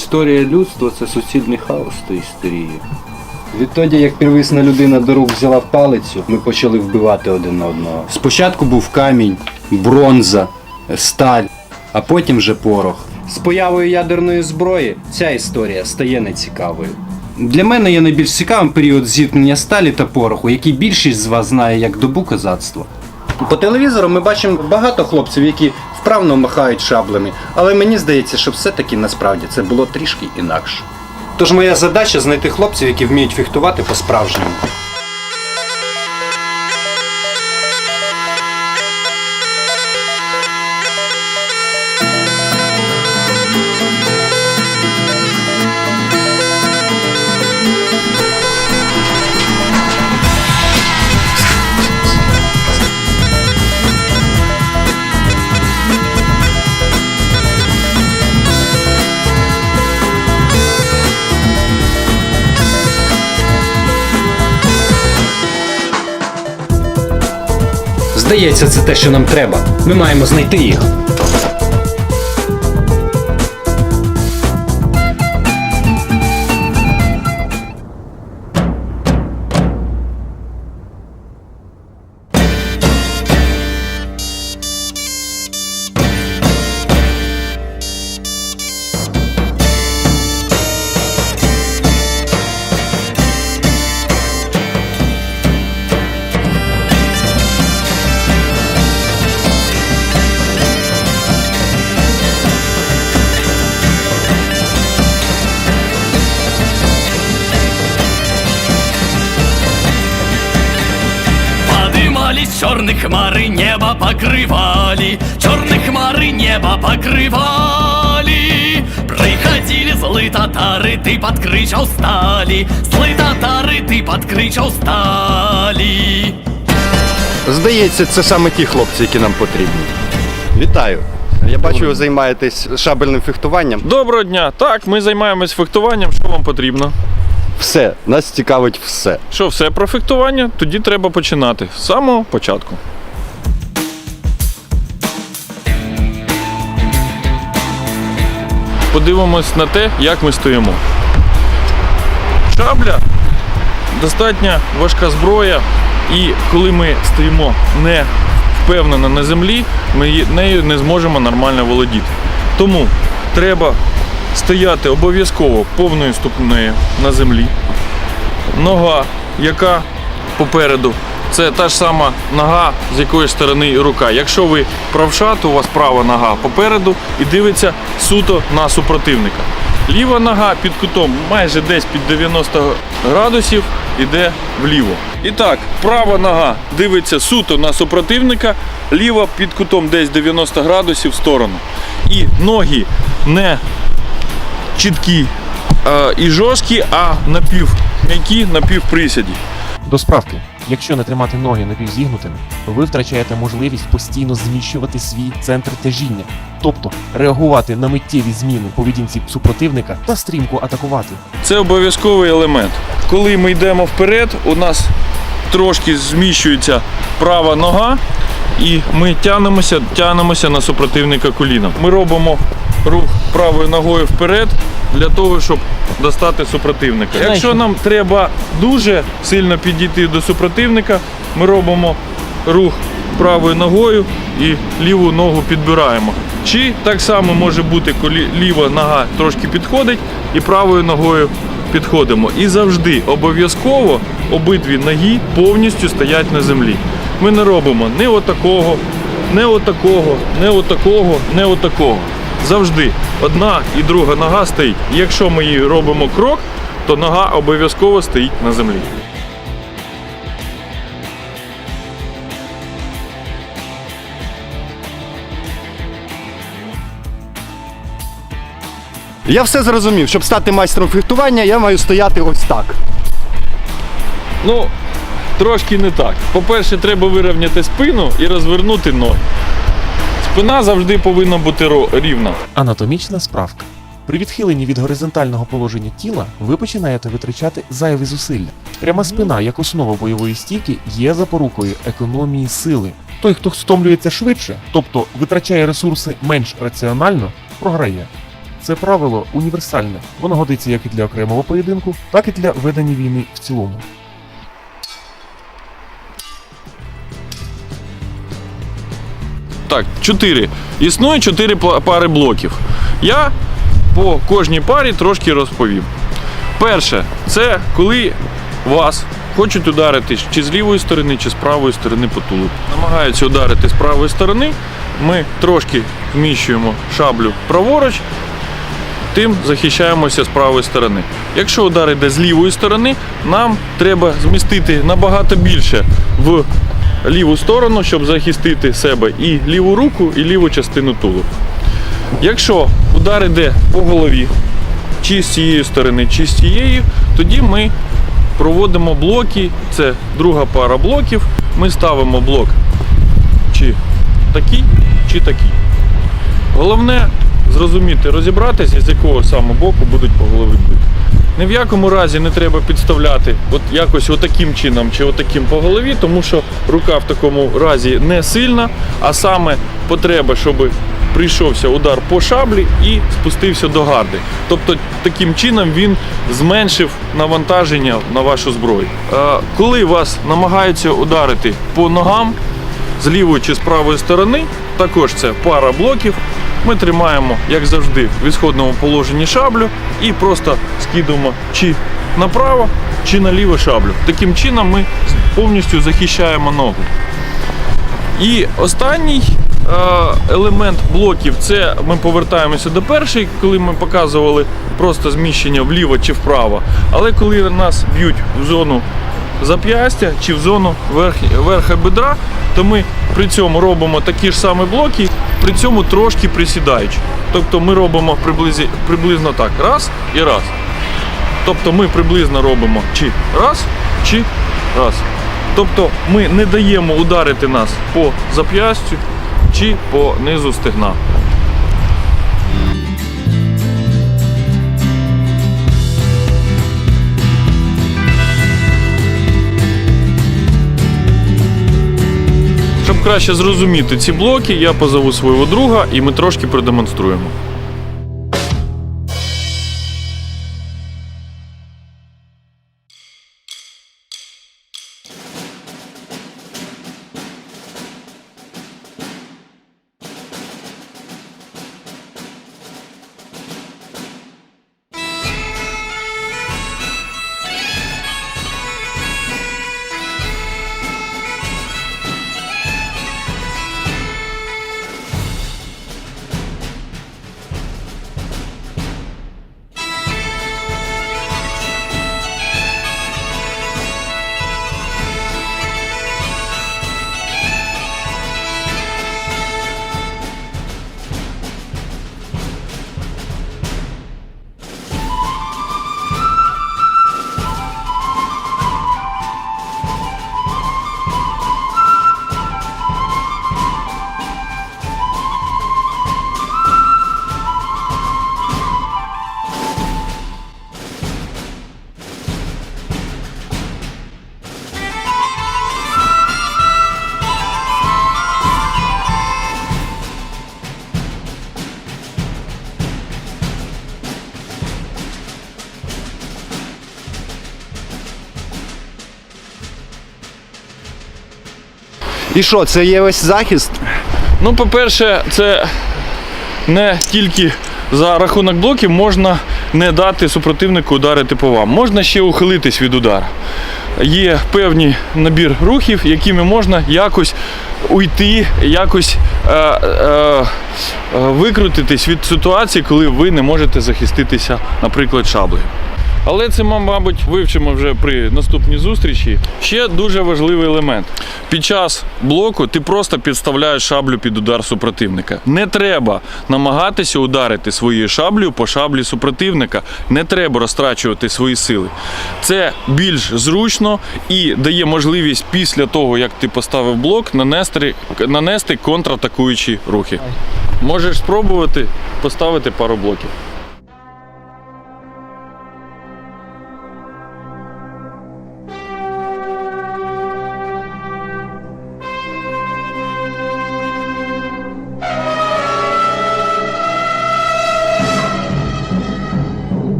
Історія людства це суцільний хаос та істерія. Відтоді, як первісна людина до рук взяла палицю, ми почали вбивати один одного. Спочатку був камінь, бронза, сталь, а потім вже порох. З появою ядерної зброї ця історія стає нецікавою. Для мене є найбільш цікавим період зіткнення сталі та пороху, який більшість з вас знає як добу козацтва. По телевізору ми бачимо багато хлопців, які вправно махають шаблями, але мені здається, що все-таки насправді це було трішки інакше. Тож моя задача знайти хлопців, які вміють фехтувати по-справжньому. Здається, це те, що нам треба. Ми маємо знайти їх. черные хмары, небо покрывали Черные хмары небо покрывали Приходили злые татары, ты под кричал стали Злые татары, ты под кричал стали Здається, це саме ті хлопці, які нам потрібні. Вітаю! Я бачу, ви займаєтесь шабельним фехтуванням. Доброго дня. Так, ми займаємось фехтуванням. Що вам потрібно? Все, нас цікавить все. Що, все про фехтування? Тоді треба починати з самого початку. Подивимось на те, як ми стоїмо. Шабля достатньо важка зброя, і коли ми стоїмо не впевнено на землі, ми нею не зможемо нормально володіти. Тому треба стояти обов'язково повною ступнею на землі. Нога, яка попереду, це та ж сама нога, з якої сторони рука. Якщо ви правша, то у вас права нога попереду і дивиться суто на супротивника. Ліва нога під кутом майже десь під 90 градусів іде вліво. І так, права нога дивиться суто на супротивника, ліва під кутом десь 90 градусів в сторону. І ноги не чіткі е, і жорсткі, а напівм'які, напівприсяді. До справки, якщо не тримати ноги напівзігнутими, ви втрачаєте можливість постійно зміщувати свій центр тяжіння, тобто реагувати на миттєві зміни поведінці супротивника та стрімко атакувати. Це обов'язковий елемент. Коли ми йдемо вперед, у нас трошки зміщується права нога, і ми тягнемося, тягнемося на супротивника коліном. Ми робимо рух правою ногою вперед для того, щоб достати супротивника. Якщо нам треба дуже сильно підійти до супротивника, ми робимо рух правою ногою і ліву ногу підбираємо. Чи так само може бути, коли ліва нога трошки підходить, і правою ногою підходимо. І завжди обов'язково обидві ноги повністю стоять на землі. Ми не робимо ні отакого, не отакого, не отакого, не отакого. Завжди одна і друга нога стоїть. Якщо ми її робимо крок, то нога обов'язково стоїть на землі. Я все зрозумів. Щоб стати майстром фехтування, я маю стояти ось так. Ну, трошки не так. По-перше, треба вирівняти спину і розвернути ноги. Спина завжди повинна бути рівна. Анатомічна справка. При відхиленні від горизонтального положення тіла ви починаєте витрачати зайві зусилля. Пряма спина, як основа бойової стійки, є запорукою економії сили. Той, хто стомлюється швидше, тобто витрачає ресурси менш раціонально, програє. Це правило універсальне. Воно годиться як і для окремого поєдинку, так і для ведення війни в цілому. Так, чотири. Існує чотири пла- пари блоків. Я по кожній парі трошки розповім. Перше, це коли вас хочуть ударити чи з лівої сторони, чи з правої сторони по тулу. Намагаються ударити з правої сторони. Ми трошки зміщуємо шаблю праворуч, тим захищаємося з правої сторони. Якщо удар йде з лівої сторони, нам треба змістити набагато більше в ліву сторону, щоб захистити себе і ліву руку, і ліву частину тулу. Якщо удар йде по голові, чи з цієї сторони, чи з цієї, тоді ми проводимо блоки. Це друга пара блоків. Ми ставимо блок чи такий, чи такий. Головне зрозуміти, розібратися, з якого саме боку будуть по голові бити. Ні в якому разі не треба підставляти от якось отаким чином чи отаким по голові, тому що рука в такому разі не сильна, а саме потреба, щоб прийшовся удар по шаблі і спустився до гарди. Тобто таким чином він зменшив навантаження на вашу зброю. Е, Коли вас намагаються ударити по ногам, з лівої чи з правої сторони. Також це пара блоків. Ми тримаємо, як завжди, в ісходному положенні шаблю і просто скидуємо чи направо, чи наліво шаблю. Таким чином ми повністю захищаємо ногу. І останній е, елемент блоків це ми повертаємося до першої, коли ми показували просто зміщення вліво чи вправо. Але коли нас б'ють в зону зап'ястя чи в зону верх, верха бедра, то ми при цьому робимо такі ж самі блоки, при цьому трошки присідаючи. Тобто ми робимо приблизі, приблизно так. Раз і раз. Тобто ми приблизно робимо чи раз, чи раз. Тобто ми не даємо ударити нас по зап'ястю чи по низу стегна. Краще зрозуміти ці блоки, я позову свого друга і ми трошки продемонструємо. І що, це є ось захист? Ну, по-перше, це не тільки за рахунок блоків можна не дати супротивнику ударити по вам. Можна ще ухилитись від удара. Є певний набір рухів, якими можна якось уйти, якось е, е, е, викрутитись від ситуації, коли ви не можете захиститися, наприклад, шаблею. Але це ми, мабуть, вивчимо вже при наступній зустрічі. Ще дуже важливий елемент. Під час блоку ти просто підставляєш шаблю під удар супротивника. Не треба намагатися ударити своєю шаблею по шаблі супротивника. Не треба розтрачувати свої сили. Це більш зручно і дає можливість після того, як ти поставив блок, нанести, нанести контратакуючі рухи. Можеш спробувати поставити пару блоків.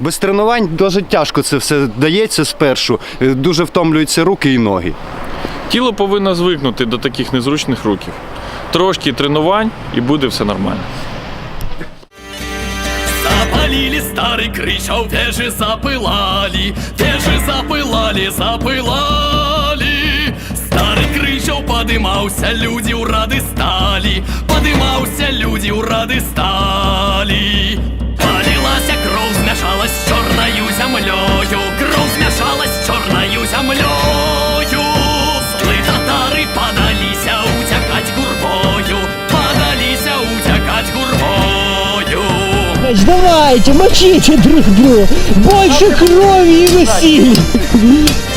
Без тренувань дуже тяжко це все дається спершу. Е, Дуже втомлюються руки і ноги. Тіло повинно звикнути до таких незручних рухів. Трошки тренувань і буде все нормально. Запалили старый кричал, те же запылали, те же запылали, запылали. Старый кричал, подымался, люди у рады стали, подымался, люди у рады стали. Полилась кровь, смешалась с черною землею, Кров смешалась с черною землею. Зли татары подались утякать гурбою, подались утякать гурбою. Давайте, мочите друг друга! Больше крови и веселья!